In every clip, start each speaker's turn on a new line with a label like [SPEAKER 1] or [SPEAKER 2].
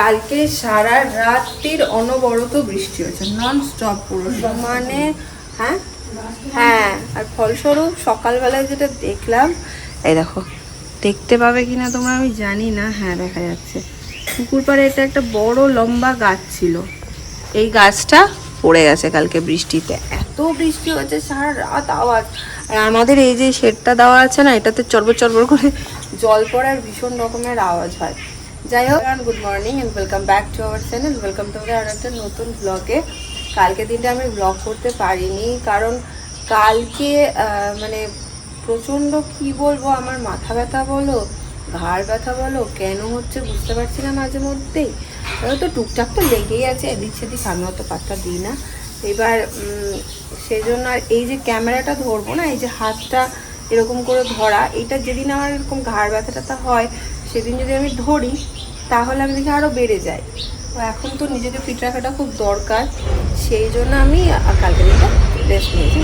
[SPEAKER 1] কালকে সারা রাত্রির অনবরত বৃষ্টি হয়েছে নন স্টপ পুরো মানে হ্যাঁ? হ্যাঁ আর ফলস্বরূপ সকালবেলায় যেটা দেখলাম, এই দেখো, দেখতে পাবে কিনা তোমরা আমি জানি না। হ্যাঁ দেখা যাচ্ছে। পুকুর পাড়ে এটা একটা বড় লম্বা গাছ ছিল। এই গাছটা পড়ে গেছে কালকে বৃষ্টিতে। এত বৃষ্টি হচ্ছে সারা রাত আওয়াজ। আর আমাদের এই যে শেডটা দেওয়া আছে না, এটাতে চরবর চরবর করে জল পড়ার ভীষণ রকমের আওয়াজ হয়। যাই হোক good morning and welcome back to our channel welcome to আর একটা নতুন ব্লগে কালকে দিনটা আমি ব্লগ করতে পারিনি, কারণ কালকে মানে প্রচণ্ড কি বলব, আমার মাথা ব্যথা বলো, ঘাড় ব্যথা বলো, কেন হচ্ছে বুঝতে পারছি না মাঝে মধ্যেই। তো টুকটাক তো লেগেই আছে, এদিক সেদিক আমি অত পাত্তা দিই না। এবার সেই জন্য আর এই যে ক্যামেরাটা ধরবো না, এই যে হাতটা এরকম করে ধরা, এটা যেদিন আমার এরকম ঘাড় ব্যথাটা হয়, সেদিন যদি আমি ধরি তাহলে আমি দেখি আরও বেড়ে যায়। তো এখন তো নিজেকে ফিট রাখাটা খুব দরকার। সেই জন্য আমি কালকে দিনটা রেস্ট নিয়েছি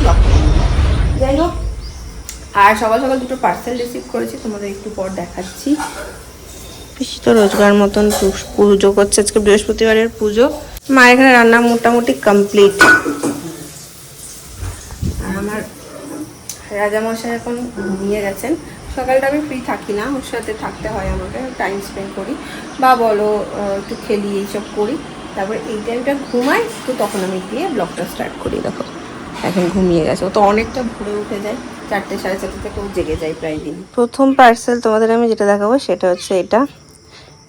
[SPEAKER 1] যাই হোক, আর সকাল সকাল দুটো পার্সেল রিসিভ করেছি, তোমাদের একটু পর দেখাচ্ছি। বেশি তো রোজগার মতন পুজো করছে আজকে বৃহস্পতিবারের পুজো। মায়ের এখানে রান্না মোটামুটি কমপ্লিট আর আমার রাজামশাই এখন ঘুমিয়ে গেছেন। সকালটা আমি ফ্রি থাকি না, ওর সাথে থাকতে হয় আমাকে টাইম স্পেন্ড করি। বা বলো একটু খেলি, এইসব করি। তারপর এই টাইমটা ঘুমাই, তো তখন আমি গিয়ে ব্লগটা স্টার্ট করি, দেখো। এখন ঘুমিয়ে গেছে। ও তো অনেকটা ভোরে উঠে যায়, চারটে, সাড়ে চারটে থেকে ও জেগে যায় প্রায় দিন। প্রথম পার্সেল তোমাদের আমি যেটা দেখাবো, সেটা হচ্ছে এটা।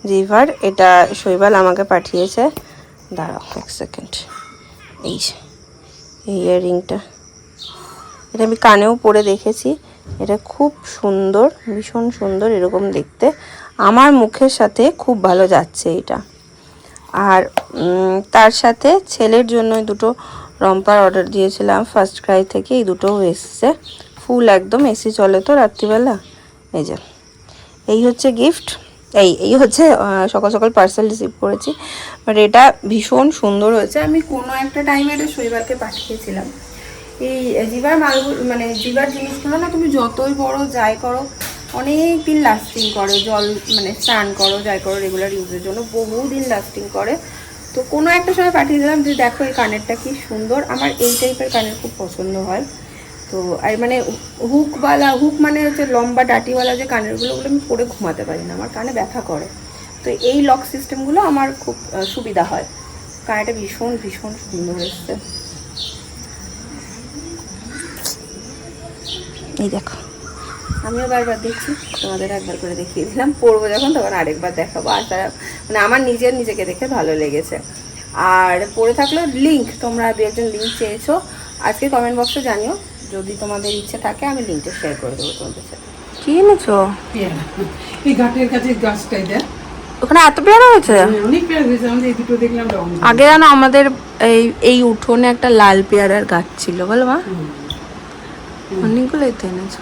[SPEAKER 1] জিভার এটা শৈবাল আমাকে পাঠিয়েছে। দাঁড়াও এক সেকেন্ড এই এই ইয়াররিংটা এটা আমি কানেও পরে দেখেছি। এটা খুব সুন্দর, ভীষণ সুন্দর এরকম দেখতে। আমার মুখের সাথে খুব ভালো যাচ্ছে এটা। আর তার সাথে ছেলের জন্য দুটো রম্পার অর্ডার দিয়েছিলাম ফার্স্ট ক্রাই থেকে এই দুটোও এসছে। ফুল একদম এসি চলে তো রাত্রিবেলা। এই যে, এই হচ্ছে গিফট এই এই হচ্ছে সকাল সকাল পার্সেল রিসিভ করেছি। বাট এটা ভীষণ সুন্দর হয়েছে। আমি কোনো একটা টাইমে এটা শৈবালকে পাঠিয়েছিলাম। এই জিভার মালগুলো মানে জিভার জিনিসগুলো না তুমি যতই বড় যাই করো অনেক দিন লাস্টিং করে, জল মানে স্নান করো, যাই করো রেগুলার ইউজের জন্য বহু দিন লাস্টিং করে। তো কোনো একটা সময় পাঠিয়ে দিলাম যে দেখো এই কানেরটা কি সুন্দর, আমার এই টাইপের কানের খুব পছন্দ হয়। তো, আর মানে হুকওয়ালা হুক মানে হচ্ছে লম্বা ডাটিওয়ালা যে কানেরগুলো, ওগুলো আমি পরে ঘুমাতে পারি না, আমার কানে ব্যথা করে। তো এই লক সিস্টেমগুলো আমার খুব সুবিধা হয়। কানেরটা ভীষণ ভীষণ সুন্দর এসছে। এই দেখো। আমিও বারবার দেখছি তোমাদের একবার করে দেখিয়ে দিলাম পড়ব যখন তখন আরেকবার দেখাবো। আর তারা মানে আমার নিজের নিজেকে দেখে ভালো লেগেছে। আর পড়ে থাকল লিঙ্ক তোমরা দু একজন লিঙ্ক চেয়েছো। আজকে কমেন্ট বক্সে জানিও। যদি তোমাদের ইচ্ছে থাকে আমি লিঙ্কটা শেয়ার করে দেবো তোমাদের সাথে। কি এনেছো
[SPEAKER 2] এই ঘাটের কাছে গাছটাই দেখ।
[SPEAKER 1] ওখানে এত পেয়ারা হয়েছে?
[SPEAKER 2] অনেক পেয়ারা হয়েছে। আমাদের এই দুটো দেখলাম
[SPEAKER 1] আগে জানো আমাদের এই এই উঠোনে একটা লাল পেয়ারার গাছ ছিল বলো মা। অনেকগুলোই তো এনেছো।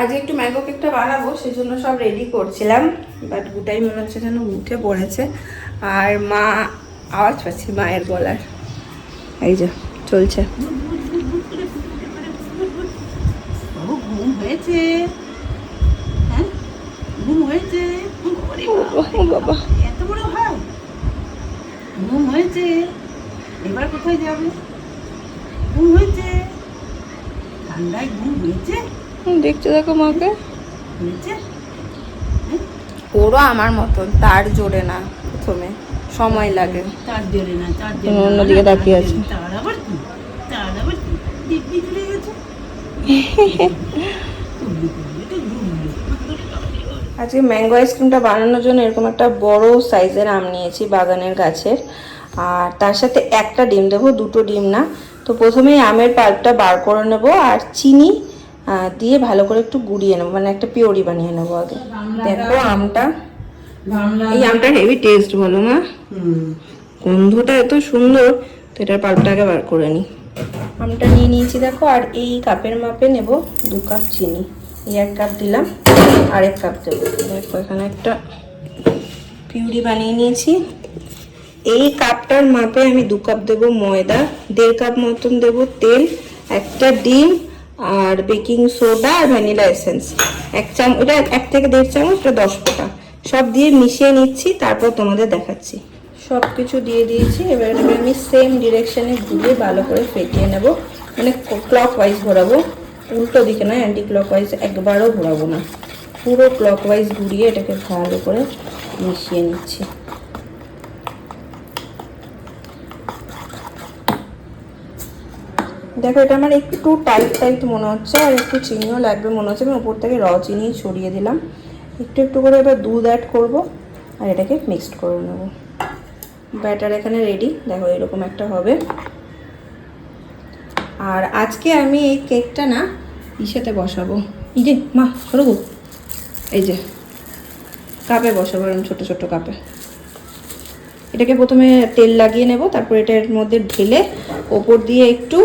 [SPEAKER 1] আজ একটু ম্যাঙ্গো কেকটা বানাবো সেজন্য সব রেডি করছিলাম। বাট গুটাই মনে হচ্ছে যেন উঠে পড়েছে। আর মা আওয়াজ পাচ্ছি মায়ের গলার। এই যে চলছে।
[SPEAKER 2] ঘুম হয়েছে। হ্যাঁ? ঘুম হয়েছে। বাবা,
[SPEAKER 1] বাবা
[SPEAKER 2] এত বড় ভাই ঘুম হয়েছে। এবার কোথায় যাবে? ঘুম হয়েছে? ঠান্ডায় ঘুম হয়েছে?
[SPEAKER 1] হুম, দেখতে দেখো মাকে।
[SPEAKER 2] হয়েছে?
[SPEAKER 1] ওরও আমার মতন তার জোরে না প্রথমে সময় লাগে।
[SPEAKER 2] তার জোরে না তার জোরে
[SPEAKER 1] অন্যদিকে তাকিয়ে আছো।
[SPEAKER 2] জোরে। তার আবার কি? তার আবার কি? দিব্যি চলে গেছে? তুমি করবে তো ঘুমবে
[SPEAKER 1] আজকে ম্যাঙ্গো আইসক্রিমটা বানানোর জন্য এরকম একটা বড় সাইজের আম নিয়েছি বাগানের গাছের। আর তার সাথে একটা ডিম দেবো দুটো ডিম না। তো প্রথমেই আমের পাল্পটা বার করে নেব আর চিনি দিয়ে ভালো করে একটু গুড়িয়ে নেব মানে একটা পিওরি বানিয়ে নেব আগে। দেখো আমটা। এই আমটা হেভি টেস্ট বলো
[SPEAKER 2] না
[SPEAKER 1] গন্ধটা এত সুন্দর তো এটার পাল্পটা আগে বার করে নিই আমটা নিয়ে নিয়েছি দেখো আর এই কাপের মাপে নেব দু কাপ চিনি। এই এক কাপ দিলাম আর এক কাপ দেবো। দেখো এখানে একটা পিউরি বানিয়ে নিয়েছি। এই কাপটার মাপে আমি দু কাপ দেব ময়দা, দেড় কাপ মতন দেব তেল, একটা ডিম আর বেকিং সোডা আর ভ্যানিলা এসেন্স। এক চামচ এটা এক থেকে দেড় চামচ এটা দশ ফোঁটা। সব দিয়ে মিশিয়ে নিচ্ছি, তারপর তোমাদের দেখাচ্ছি। সব কিছু দিয়ে দিয়েছি, এবার আমি সেম ডিরেকশনে ঘুরিয়ে ভালো করে ফেটিয়ে নেব। মানে ক্লক ওয়াইজ ঘোরাবো। উল্টো দিকে নয় অ্যান্টি ক্লক ওয়াইজ একবারও ঘোরাবো না। পুরো ক্লক ওয়াইজ ঘুরিয়ে এটাকে ভালো করে মিশিয়ে নিচ্ছি। দেখো, এটা আমার একটু টাইট টাইট মনে হচ্ছে আর একটু চিনিও লাগবে মনে হচ্ছে। আমি উপর থেকে র চিনি ছড়িয়ে দিলাম। একটু একটু করে এবার দুধ অ্যাড করব আর এটাকে মিক্সড করে নেব। ব্যাটার এখানে রেডি দেখো, এরকম একটা হবে। আর আজকে আমি এই কেকটা না ইসেতে বসাবো। এই যে, মা, সরো এই যে, কাপে বসাবো, এরকম ছোটো ছোটো কাপে। এটাকে প্রথমে তেল লাগিয়ে নেব, তারপর এটার মধ্যে ঢেলে ওপর দিয়ে একটু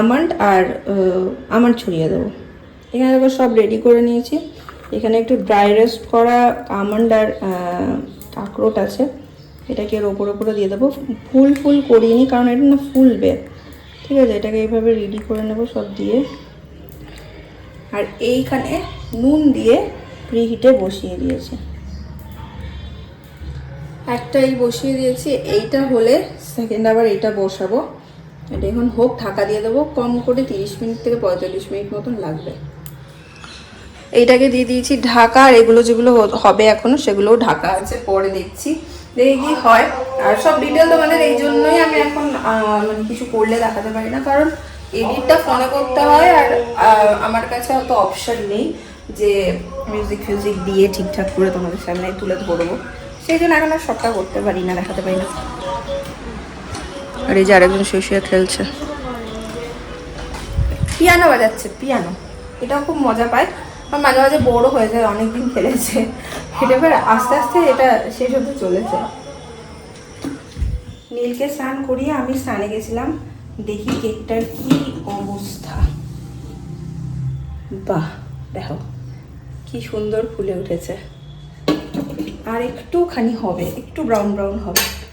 [SPEAKER 1] আমন্ড আর আমন্ড ছড়িয়ে দেবো। এখানে দেখো সব রেডি করে নিয়েছি। এখানে একটু ড্রাই রোস্ট করা আমন্ড আর আখরোট আছে। এটাকে এর ওপর ওপরে দিয়ে দেবো। ফুল ফুল করিনি কারণ এটা না ফুলবে। ঠিক আছে, এটাকে এইভাবে রেডি করে নেব সব দিয়ে। আর এইখানে নুন দিয়ে প্রিহিটে বসিয়ে দিয়েছি। একটাই বসিয়ে দিয়েছি, এইটা হলে সেকেন্ড আবার এইটা বসাবো। এটা এখন হোক, ঢাকা দিয়ে দেবো। কম করে তিরিশ মিনিট থেকে পঁয়তাল্লিশ মিনিট মতন লাগবে। এইটাকে দিয়ে দিয়েছি ঢাকা, আর এগুলো যেগুলো হবে এখনও, সেগুলোও ঢাকা আছে, পরে দেখছি। দেখি হয়। আর সব ডিটেল তোমাদের এই জন্যই আমি এখন মানে কিছু করলে দেখাতে পারি না, কারণ এডিটটা ফোনে করতে হয়, আর আমার কাছে অত অপশন নেই যে মিউজিক ফিউজিক দিয়ে ঠিকঠাক করে তোমাদের সামনে তুলে ধরবো। সেই জন্য এখন আর সবটা করতে পারি না, দেখাতে পারি না। আর এই যে আরেকজন শুয়ে শুয়ে খেলছে। পিয়ানো বাজাচ্ছে, পিয়ানো। এটাও খুব মজা পায়। আর মাঝে মাঝে বড় হয়ে যায়, অনেকদিন খেলেছে। এটা এবার আস্তে আস্তে এটা শেষ হতে চলেছে। নীলকে স্নান করিয়ে আমি স্নানে গেছিলাম। দেখি কেকটার কি অবস্থা। বাহ, দেখো, কি সুন্দর ফুলে উঠেছে। আর একটুখানি হবে, একটু ব্রাউন ব্রাউন হবে।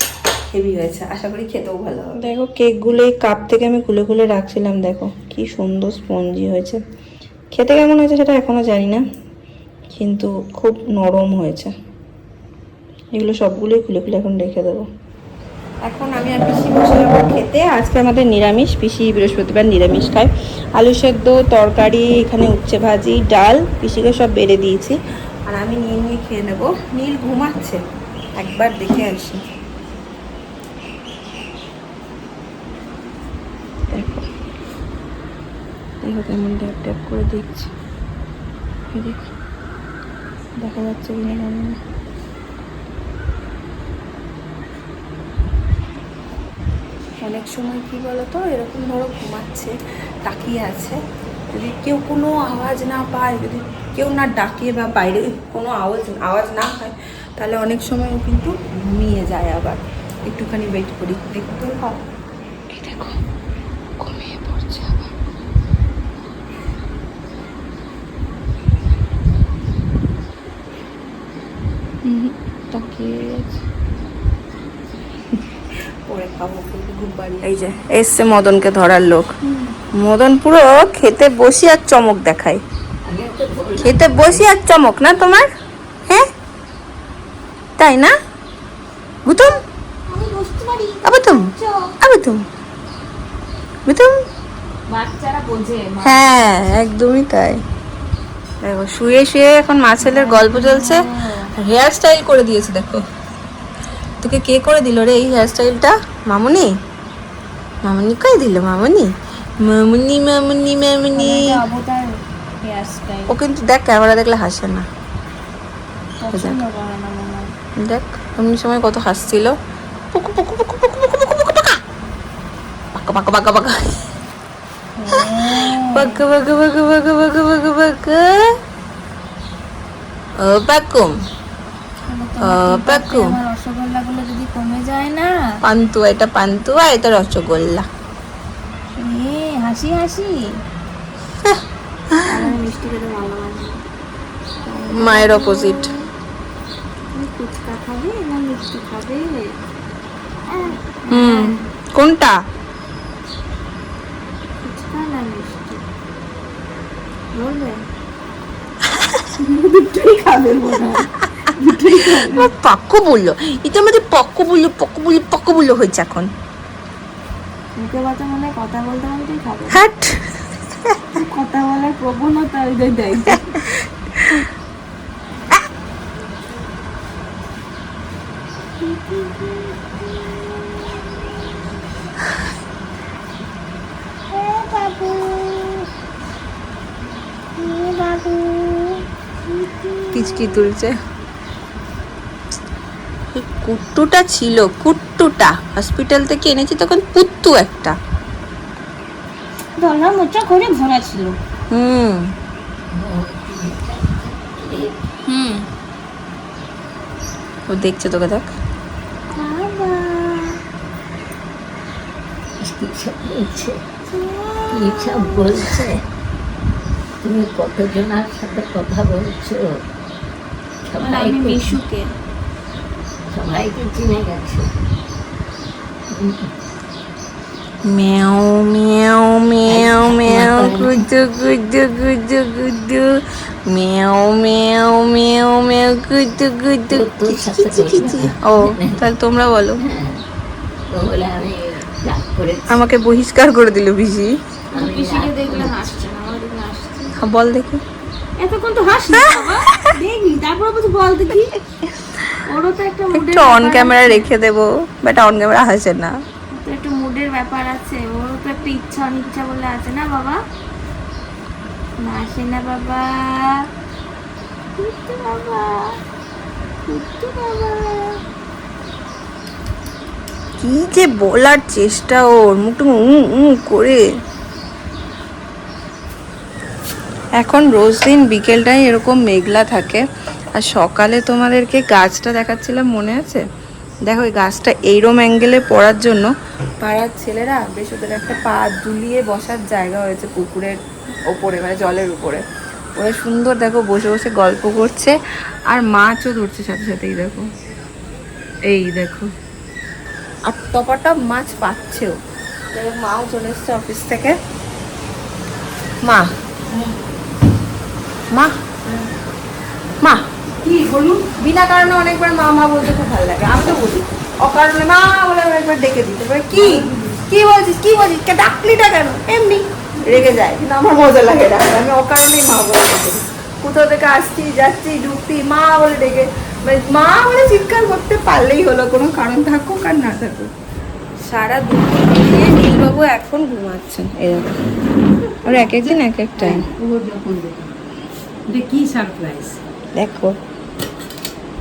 [SPEAKER 1] হেভি হয়েছে, আশা করি খেতেও ভালো হবে। দেখো, কেকগুলো এই কাপ থেকে আমি খুলে খুলে রাখছিলাম, দেখো, কি সুন্দর স্পঞ্জি হয়েছে। খেতে কেমন হয়েছে সেটা এখনও জানি না, কিন্তু খুব নরম হয়েছে। এগুলো সবগুলোই খুলে খুলে এখন রেখে দেবো। এখন আমি আর পিসি বসে যাব খেতে। আজকে আমাদের নিরামিষ, পিসি বৃহস্পতিবার নিরামিষ খায়। আলু সেদ্ধ, তরকারি, এখানে উচ্ছে ভাজি, ডাল, পিসিকে সব বেড়ে দিয়েছি। আর আমি নিয়ে নিয়ে খেয়ে নেব। নীল ঘুমাচ্ছে, একবার দেখে আসি। দেখো কেমন ট্যাপ ট্যাপ করে দেখছি। দেখো, দেখা যাচ্ছে কিনা জানি না। অনেক সময় কি বলতো, এরকম ধরো ঘুমাচ্ছে, তাকিয়ে আছে। যদি কেউ কোনো আওয়াজ না পায়, যদি কেউ না ডাকে বা বাইরে কোনো আওয়াজ আওয়াজ না হয়, তাহলে অনেক সময় ও কিন্তু ঘুমিয়ে যায় আবার। একটুখানি ওয়েট করি দেখতে পাও এই দেখো ঘুমিয়ে পড়ছে আবার হুম, তাকিয়ে আছে পরে খাব কিন্তু ঘুম পাড়িয়ে এই যে, এসছে মদনকে ধরার লোক। মদন পুরো খেতে বসি আর চমক দেখায়। খেতে বসি আর চমক না তোমার? হ্যাঁ? তাই না? বুতুম আবুতুম? আবুতুম? বুতুম হ্যাঁ একদমই তাই। দেখো, শুয়ে শুয়ে এখন মা ছেলের গল্প চলছে। হেয়ার স্টাইল করে দিয়েছে দেখো। তোকে কে করে দিল রে এই হেয়ার স্টাইলটা মামুনি? মামুনি কই দিল মামুনি? মামুনি মামুনি মামুনি। ও কিন্তু দেখ ক্যামেরা দেখলে হাসে না।
[SPEAKER 2] হয়।
[SPEAKER 1] দেখ এমনি সময় কত হাসছিল। পুকু পুকু পুকু পুকু পুকু পুকু পুকু পাকা। পাকা পাকা পাকা পাকা। পাকা পাকা পাকা পাকা পাকা পাকা পাকা। ও পাকুম। ও
[SPEAKER 2] রসগোল্লাগুলো যদি কমে যায় না?
[SPEAKER 1] পান্তুয়া এটা পান্তুয়া এটা রসগোল্লা।
[SPEAKER 2] হাসি হাসি। মিষ্টি খেতে
[SPEAKER 1] মায়ের অপোজিট
[SPEAKER 2] ফুচকা খাবে না মিষ্টি খাবে?
[SPEAKER 1] হুম কোনটা?
[SPEAKER 2] ফুচকা না মিষ্টি? বলবে।
[SPEAKER 1] দুটোই খাবে মনে হয়। আমার পক্ক বলল। এটা আমাদের পক্ক বলল পক্ক বলল পক্ক বলল হয়েছে এখন।
[SPEAKER 2] মনে হয়
[SPEAKER 1] হ্যাট।
[SPEAKER 2] কথা বলার প্রবণতা ওই দেয়।
[SPEAKER 1] কিচকি তুলছে। কুট্টুটা ছিল কুট্টুটা। হসপিটাল থেকে এনেছি তখন পুত্তু একটা।
[SPEAKER 3] দলা মোচা করে ভরা ছিল।
[SPEAKER 1] হুম। হুম। ও দেখছে তোকে দেখ।
[SPEAKER 4] বলছে তুমি কতজনের সাথে কথা বলছো? সবাইকে
[SPEAKER 2] মিশুকে।
[SPEAKER 4] সবাইকে চিনে গেছো
[SPEAKER 1] ম্যাও ম্যাও ম্যাও ম্যাও গুদু গুদু গুদু গুদু ম্যাও ম্যাও ম্যাও ম্যাও
[SPEAKER 4] বলি না।
[SPEAKER 1] ও তাহলে তোমরা বলো।
[SPEAKER 4] হ্যাঁ।
[SPEAKER 1] আমাকে বহিষ্কার করে দিল বিজি হ্যাঁ, বল দেখি।
[SPEAKER 2] এতক্ষণ তো দেখবি তারপর বল দেখি। একটা
[SPEAKER 1] অন ক্যামেরা রেখে দেবো বাট অন ক্যামেরা হাসে না।
[SPEAKER 2] একটু মুডের ব্যাপার আছে। ওরও তো একটা ইচ্ছা অনিচ্ছা বলে আছে না বাবা? না আসে না বাবা। বাবা বাবা।
[SPEAKER 1] কি যে বলার চেষ্টা ওর মুখটা উ উ করে। এখন রোজ দিন বিকেলটাই এরকম মেঘলা থাকে। আর সকালে তোমাদেরকে গাছটা দেখাচ্ছিলাম, মনে আছে? দেখো, এই গাছটা এইরম অ্যাঙ্গেলে পড়ার জন্য পাড়ার ছেলেরা বেশ ওদের একটা পা দুলিয়ে বসার জায়গা হয়েছে পুকুরের ওপরে মানে জলের উপরে। ওরা সুন্দর, দেখো, বসে বসে গল্প করছে আর মাছও ধরছে সাথে সাথেই, দেখো। এই দেখো। আর টপাটা মাছ পাচ্ছেও। মাও চলে এসছে অফিস থেকে। মা। মা। মা।
[SPEAKER 3] কি বলুন?
[SPEAKER 1] বিনা কারণে অনেকবার মা মা বলতে খুব ভালো লাগে। আমি তো বলি অকারণে মা বলে আমি একবার ডেকে দিতে পারে কি? কি বলছিস? কি বলছিস? কে ডাকলিটা কেন? এমনি রেগে যায়। কিন্তু আমার মজা লাগে ডাকতে আমি অকারণেই মা বলে কোথাও থেকে আসছি যাচ্ছি ঢুকতি মা বলে ডেকে মানে মা বলে চিৎকার করতে পারলেই হলো কোনো কারণ থাকুক আর না থাকুক। সারা দুপুর মিলিয়ে নীলবাবু এখন ঘুমাচ্ছেন এরকম। ওর এক একদিন এক এক টাইম
[SPEAKER 3] দেখুন এটা কি সারপ্রাইজ
[SPEAKER 1] দেখো
[SPEAKER 3] মা কি সুন্দর হয়েছে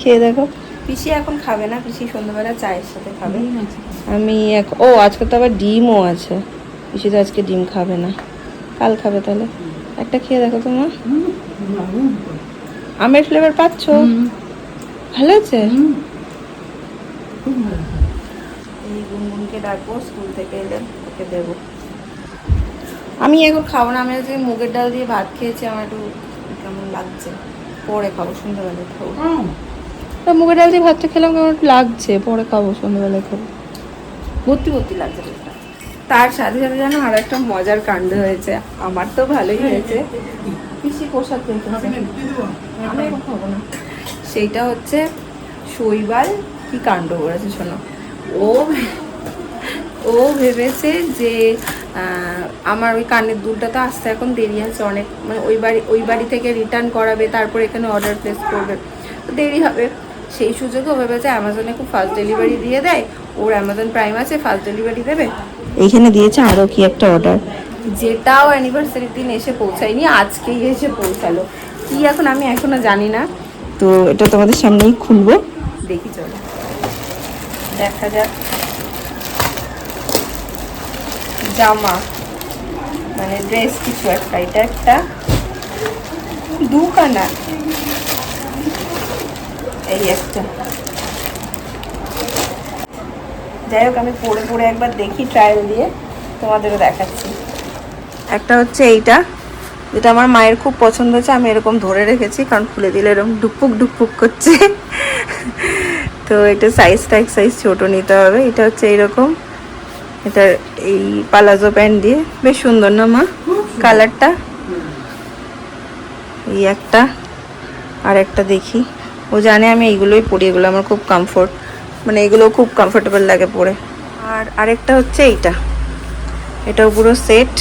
[SPEAKER 1] খেয়ে দেখো। পিসি এখন খাবে না পিসি সন্ধ্যাবেলা চায়ের সাথে খাবে। আমি এক ও আজকে তো আবার ডিমও আছে। পিসি তো আজকে ডিম খাবে না। কাল খাবে তাহলে। একটা খেয়ে দেখো তোমার আমের ফ্লেভার পাচ্ছ? ভালো আছে? এই গুনগুনকে ডাকবো স্কুল থেকে এলে ওকে দেবো। আমি এখন খাব না আমি আজকে মুগের ডাল দিয়ে ভাত খেয়েছি আমার একটু কেমন লাগছে। পরে খাব সন্ধ্যাবেলায় খাব। তা মুগের ডাল দিয়ে ভাতটা খেলাম কেমন লাগছে? পরে খাব সন্ধ্যাবেলায় খাব। ভর্তি ভর্তি লাগছে। তার সাথে সাথে যেন আর একটা মজার কাণ্ড হয়েছে। আমার তো ভালোই হয়েছে। পিসি এখন খাব না। সেইটা হচ্ছে শৈবাল কি কাণ্ড করেছে শোনো। ও ও ভেবেছে যে আমার ওই কানের দুলটা তো আসতে এখন দেরি আছে অনেক। মানে ওই বাড়ি ওই বাড়ি থেকে রিটার্ন করাবে তারপর এখানে অর্ডার প্লেস করবে। তো দেরি হবে। সেই সুযোগে ও ভেবেছে অ্যামাজনে খুব ফাস্ট ডেলিভারি দিয়ে দেয়। ওর অ্যামাজন প্রাইম আছে ফাস্ট ডেলিভারি দেবে। এইখানে দিয়েছে আরও কি একটা অর্ডার যেটাও অ্যানিভার্সারির দিন এসে পৌঁছায়নি আজকেই এসে পৌঁছালো। কি এখন আমি এখনও জানি না। তো এটা তোমাদের সামনেই খুলবো। দেখি চলো। দেখা যাক। জামা মানে ড্রেস কিছু একটা, এটা একটা দুখানা। এই একটা। যাই হোক, আমি পরে পরে একবার দেখি ট্রায়াল দিয়ে, তোমাদেরও দেখাচ্ছি। একটা হচ্ছে এইটা, যেটা আমার মায়ের খুব পছন্দ হয়েছে, আমি এরকম ধরে রেখেছি, কারণ খুলে দিলে এরকম ডুকপুক ডুকপুক করছে। তো এটা সাইজটা এক সাইজ ছোটো নিতে হবে, এটা হচ্ছে এইরকম। এটা এই পালাজো প্যান্ট দিয়ে। বেশ সুন্দর না, মা? কালারটা এই একটা। আর একটা দেখি। ও জানে আমি এইগুলোই পরি, এগুলো আমার খুব কমফোর্ট মানে এগুলো খুব কমফোর্টেবল লাগে পরে। আর আরেকটা হচ্ছে এইটা। এটাও পুরো সেট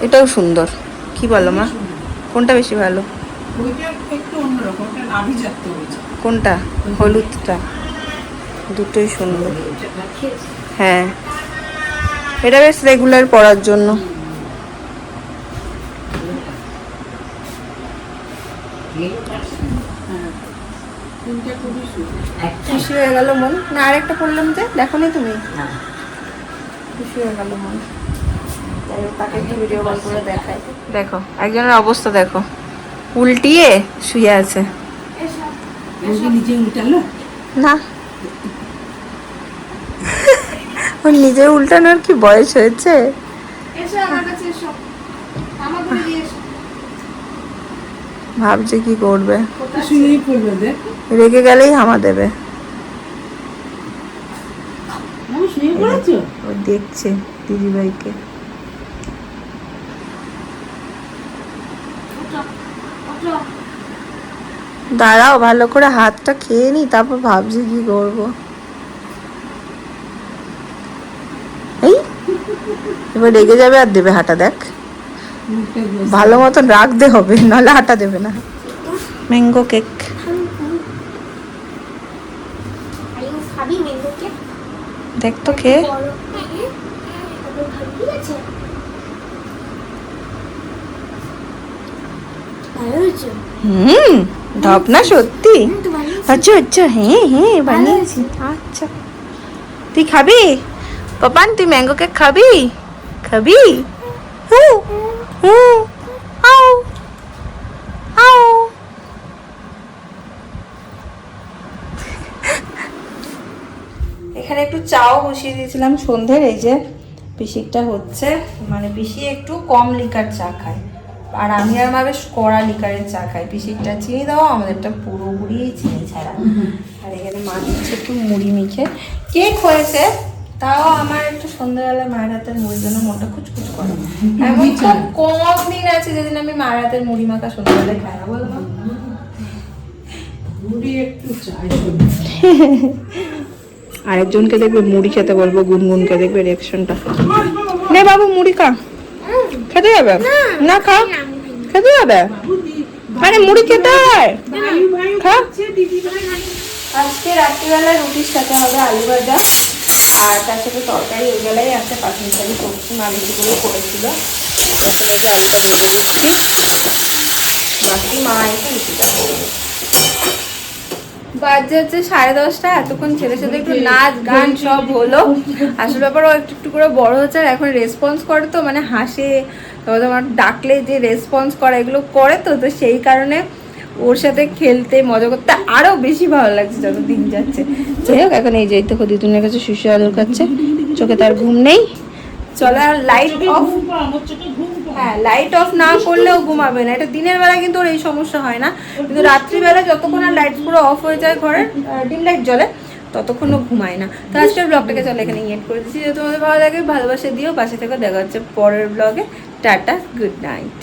[SPEAKER 1] এটাও সুন্দর। কি বলো, মা? কোনটা বেশি ভালো? কোনটা? হলুদটা। দুটোই সুন্দর। হ্যাঁ। এটা বেশ রেগুলার পরার জন্য। খুশি হয়ে গেল মন। না আরেকটা পড়লাম যে দেখো নি তুমি। খুশি হয়ে গেল মন। যাই হোক, তাকে একটু ভিডিও কল করে দেখাই। দেখো একজনের অবস্থা দেখো। উল্টিয়ে শুয়ে আছে।
[SPEAKER 3] নিজে উল্টালো?
[SPEAKER 1] না। ওর নিজের উল্টানোর কি বয়স হয়েছে? ভাবছে কি করবে? রেগে গেলেই হামা দেবে। ও দেখছে দিদিভাইকে। দাঁড়াও ভালো করে হাতটা খেয়ে নি তারপর ভাবছি কি করব এই এবার রেগে যাবে আর দেবে হাঁটা, দেখ। ভালো মতন রাখতে হবে, নাহলে হাঁটা দেবে না। Mango cake. দেখ তো
[SPEAKER 2] হয়েছে
[SPEAKER 1] হুম সত্যি। আচ্ছা আচ্ছা হ্যাঁ হ্যাঁ বানিয়েছি। আচ্ছা। তুই খাবি? পাপান তুই ম্যাঙ্গো কেক খাবি? খাবি? হু হু আও আও এখানে একটু চাও বসিয়ে দিয়েছিলাম সন্ধ্যের এই যে পিসিকটা হচ্ছে। মানে পিসি একটু কম লিকার চা খায়। আর আমি আর মা বেশ কড়া লিকারের চা খাই। পিসিকটা চিনি দাও আমাদেরটা পুরোপুরি চিনি ছাড়া। আর এখানে মা দিচ্ছে একটু মুড়ি মেখে। কেক হয়েছে তাও আমার একটু সন্ধ্যাবেলায় মায়ের হাতের মুড়ির জন্য মনটা খুচখুচ করে। এমন খুব কম দিন আছে যেদিন আমি মায়ের হাতের মুড়ি মাখা সন্ধ্যাবেলায় খাই না বলো
[SPEAKER 3] মুড়ি একটু চাই
[SPEAKER 1] আরেকজনকে দেখবে মুড়ি খেতে বলব গুনগুনকে দেখবে রিয়াকশনটা নে বাবু মুড়ি খা। খেতে যাবে? না খা। খেতে যাবে? আরে মুড়ি খেতে হয়। খা। আজকে রাত্রিবেলা রুটির সাথে হবে আলু ভাজা। আর তার সাথে তরকারি ওই বেলায় আছে পাখির শাড়ি সবজি মা বেশি করে করেছিল। এখন যে আলুটা ভেজে দিচ্ছি বাকি মা এসে রুটিটা বাজে হচ্ছে সাড়ে দশটা, এতক্ষণ ছেলের সাথে একটু নাচ, গান সব হলো। আসল ব্যাপার ও একটু একটু করে বড় হচ্ছে আর এখন রেসপন্স করে তো মানে হাসে। তোমার ডাকলে যে রেসপন্স করে, এগুলো করে তো তো সেই কারণে ওর সাথে খেলতে মজা করতে আরও বেশি ভালো লাগছে যত দিন যাচ্ছে। যাই হোক এখন এই যে দেখো দিদুনের কাছে শুশু আদর খাচ্ছে। চোখে তার ঘুম নেই। চলো আর লাইট অফ হ্যাঁ লাইট অফ না করলেও ঘুমাবে না। এটা দিনের বেলা কিন্তু ওর এই সমস্যা হয় না। কিন্তু রাত্রিবেলা যতক্ষণ আর লাইট পুরো অফ হয়ে যায় ঘরের ডিম লাইট জ্বলে ততক্ষণও ঘুমায় না। তো আজকের ব্লগটাকে চলো এখানে ইয়েট করে দিচ্ছি। যদি তোমাদের ভালো লাগে ভালোবাসা দিও। পাশে থেকে দেখা হচ্ছে পরের ব্লগে টাটা গুড নাইট